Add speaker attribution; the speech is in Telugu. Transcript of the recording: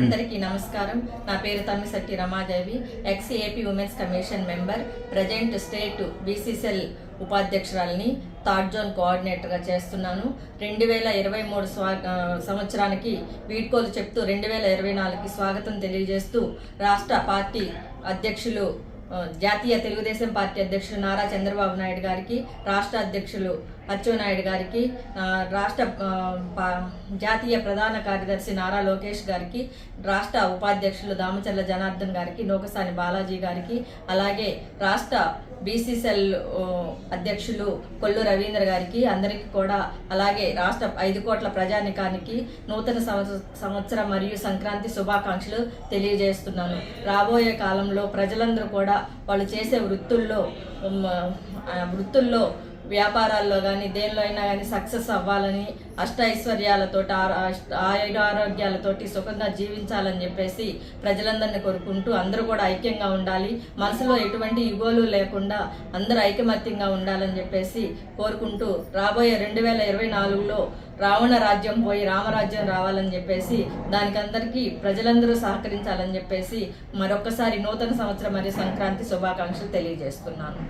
Speaker 1: అందరికీ నమస్కారం. నా పేరు Tammisetti Ramadevi ex AP women's commission member present state BC cell ఉపాధ్యక్షురాలని third zone కోఆర్డినేటర్గా చేస్తున్నాను. రెండు వేల ఇరవై మూడు స్వా సంవత్సరానికి వీడ్కోలు చెప్తూ రెండు వేల ఇరవై నాలుగుకి స్వాగతం తెలియజేస్తూ రాష్ట్ర పార్టీ అధ్యక్షులు జాతీయ తెలుగుదేశం పార్టీ అధ్యక్షులు నారా చంద్రబాబు నాయుడు గారికి రాష్ట్ర అధ్యక్షులు అచ్చెన్నాయుడు గారికి రాష్ట్ర పా- జాతీయ ప్రధాన కార్యదర్శి నారా లోకేష్ గారికి రాష్ట్ర ఉపాధ్యక్షులు దామచర్ల జనార్దన్ గారికి నోకసాని బాలాజీ గారికి అలాగే రాష్ట్ర బీసీసెల్ అధ్యక్షులు కొల్లు రవీంద్ర గారికి అందరికీ కూడా అలాగే రాష్ట్ర ఐదు కోట్ల ప్రజానికానికి నూతన సంవత్స- సంవత్సరం మరియు సంక్రాంతి శుభాకాంక్షలు తెలియజేస్తున్నాను. రాబోయే కాలంలో ప్రజలందరూ కూడా వాళ్ళు చేసే వృత్తుల్లో వృత్తుల్లో వ్యాపారాల్లో కానీ దేనిలో అయినా కానీ సక్సెస్ అవ్వాలని అష్ట ఐశ్వర్యాలతో ఆయుర ఆరోగ్యాలతోటి సుఖంగా జీవించాలని చెప్పేసి ప్రజలందరినీ కోరుకుంటూ అందరూ కూడా ఐక్యంగా ఉండాలి. మనసులో ఎటువంటి ఇగోలు లేకుండా అందరూ ఐకమత్యంగా ఉండాలని చెప్పేసి కోరుకుంటూ రాబోయే రెండు వేల ఇరవై నాలుగులో రావణ రాజ్యం పోయి రామరాజ్యం రావాలని చెప్పేసి దానికందరికీ ప్రజలందరూ సహకరించాలని చెప్పేసి మరొకసారి నూతన సంవత్సరం మరియు సంక్రాంతి శుభాకాంక్షలు తెలియజేస్తున్నాను.